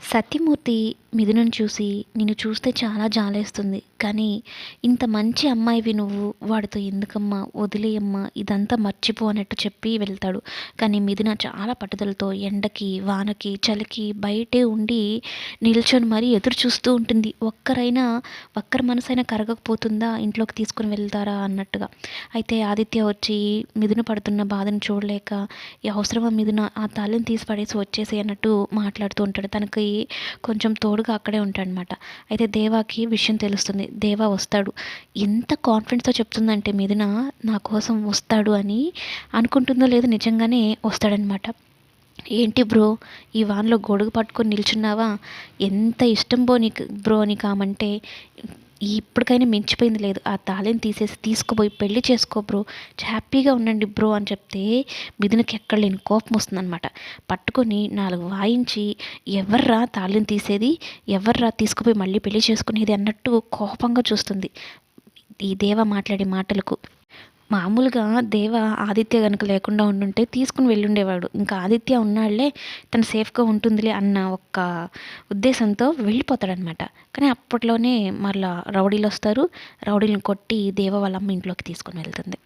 సత్యమూర్తి మిథునను చూసి నిన్ను చూస్తే చాలా జాలేస్తుంది. కానీ ఇంత మంచి అమ్మాయివి నువ్వు వాడితో ఎందుకమ్మా వదిలేయమ్మా ఇదంతా మర్చిపో అన్నట్టు చెప్పి వెళ్తాడు. కానీ మిథున చాలా పట్టుదలతో ఎండకి వానకి చలికి బయటే ఉండి నిల్చొని మరీ ఎదురు చూస్తూ ఉంటుంది. ఒక్కరైనా ఒక్కరి మనసైనా కరగకపోతుందా? ఇంట్లోకి తీసుకుని వెళ్తారా? అన్నట్టుగా. అయితే ఆదిత్య వచ్చి మిథున పడుతున్న బాధను చూడలేక ఈ అవసరమా మిథున? ఆ తాళిని తీసి పడేసి వచ్చేసి అన్నట్టు మాట్లాడుతూ ఉంటాడు. తనకి కొంచెం తోడుగా అక్కడే ఉంటాడనమాట. అయితే దేవాకి విషయం తెలుస్తుంది. దేవా వస్తాడు. ఎంత కాన్ఫిడెన్స్తో చెప్తుందంటే మిథున నా కోసం వస్తాడు అని అనుకుంటుందో లేదో నిజంగానే వస్తాడనమాట. ఏంటి బ్రో ఈ వాన్లో గొడుగు పట్టుకొని నిల్చున్నావా? ఎంత ఇష్టం బో నీకు బ్రో నీకు ఆమంటే ఇప్పటికైనా మించిపోయింది లేదు. ఆ తాళిని తీసేసి తీసుకుపోయి పెళ్ళి చేసుకో బ్రో. హ్యాపీగా ఉండండి బ్రో అని చెప్తే మిథునకి ఎక్కడ లేని కోపం వస్తుందనమాట పట్టుకొని నాలుగు వాయించి ఎవర్రా తాళిని తీసేది? ఎవర్రా తీసుకుపోయి మళ్ళీ పెళ్ళి చేసుకునేది? అన్నట్టు కోపంగా చూస్తుంది. ఈ దేవ మాట్లాడే మాటలకు. మామూలుగా దేవ ఆదిత్య కనుక లేకుండా ఉండుంటే తీసుకుని వెళ్ళుండేవాడు. ఇంకా ఆదిత్య ఉన్నాళ్ళే తను సేఫ్గా ఉంటుందిలే అన్న ఒక్క ఉద్దేశంతో వెళ్ళిపోతాడనమాట కానీ అప్పట్లోనే మళ్ళా రౌడీలు వస్తారు రౌడీలను కొట్టి దేవ వాళ్ళ అమ్మ ఇంట్లోకి తీసుకుని వెళ్తుంది.